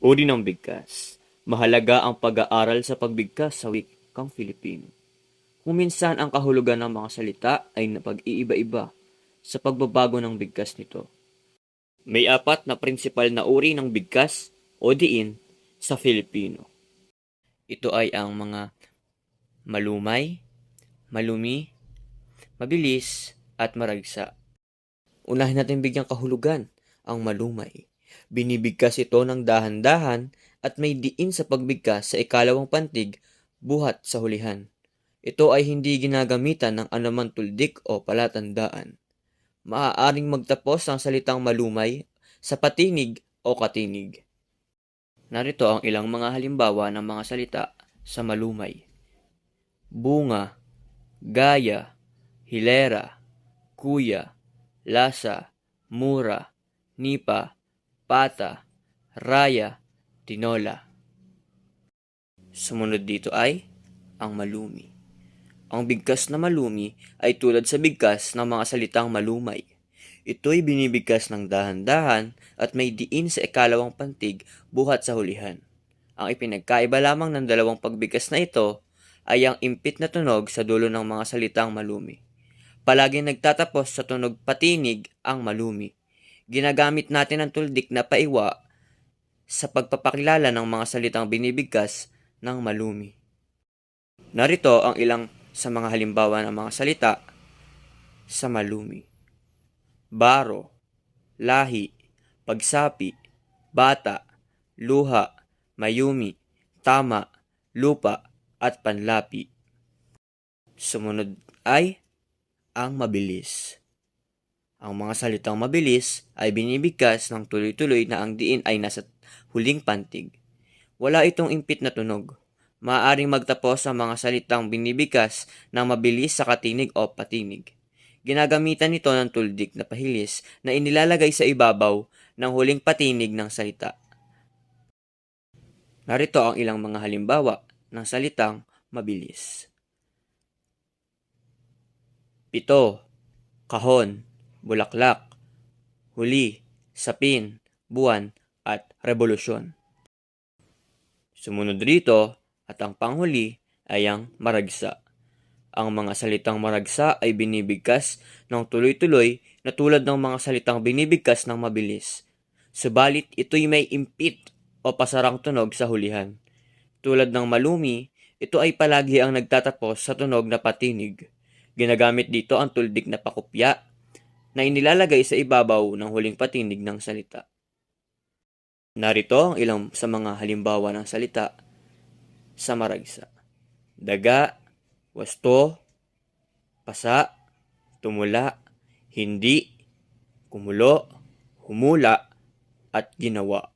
Uri ng bigkas. Mahalaga ang pag-aaral sa pagbigkas sa wikang Filipino. Kung minsan ang kahulugan ng mga salita ay napag-iiba-iba sa pagbabago ng bigkas nito. May apat na prinsipal na uri ng bigkas o diin sa Filipino. Ito ay ang mga malumay, malumi, mabilis, at maragsa. Unahin natin bigyang kahulugan ang malumay. Binibigkas ito ng dahan-dahan at may diin sa pagbigkas sa ikalawang pantig buhat sa hulihan. Ito ay hindi ginagamitan ng anumang tuldik o palatandaan. Maaaring magtapos ang salitang malumay sa patinig o katinig. Narito ang ilang mga halimbawa ng mga salita sa malumay. Bunga, gaya, hilera, kuya, lasa, mura, nipa, pata, raya, tinola. Sumunod dito ay ang malumi. Ang bigkas na malumi ay tulad sa bigkas ng mga salitang malumay. Ito'y binibigkas ng dahan-dahan at may diin sa ikalawang pantig buhat sa hulihan. Ang ipinagkaiba lamang ng dalawang pagbigkas na ito ay ang impit na tunog sa dulo ng mga salitang malumi. Palaging nagtatapos sa tunog patinig ang malumi. Ginagamit natin ang tuldik na paiwa sa pagpapakilala ng mga salitang binibigkas ng malumi. Narito ang ilang sa mga halimbawa ng mga salita sa malumi. Baro, lahi, pagsapi, bata, luha, mayumi, tama, lupa, at panlapi. Sumunod ay ang mabilis. Ang mga salitang mabilis ay binibigkas ng tuloy-tuloy na ang diin ay nasa huling pantig. Wala itong impit na tunog. Maaaring magtapos ang mga salitang binibigkas ng mabilis sa katinig o patinig. Ginagamitan ito ng tuldik na pahilis na inilalagay sa ibabaw ng huling patinig ng salita. Narito ang ilang mga halimbawa ng salitang mabilis. Pito, kahon, bulaklak, huli, sapin, buwan, at revolusyon. Sumunod rito at ang panghuli ay ang maragsa. Ang mga salitang maragsa ay binibigkas ng tuloy-tuloy na tulad ng mga salitang binibigkas ng mabilis. Subalit ito'y may impit o pasarang tunog sa hulihan. Tulad ng malumi, ito ay palagi ang nagtatapos sa tunog na patinig. Ginagamit dito ang tuldik na pakupya na inilalagay sa ibabaw ng huling patinig ng salita. Narito ang ilang sa mga halimbawa ng salita sa maragsa. Daga, wasto, pasa, tumula, hindi, kumulo, humula, at ginawa.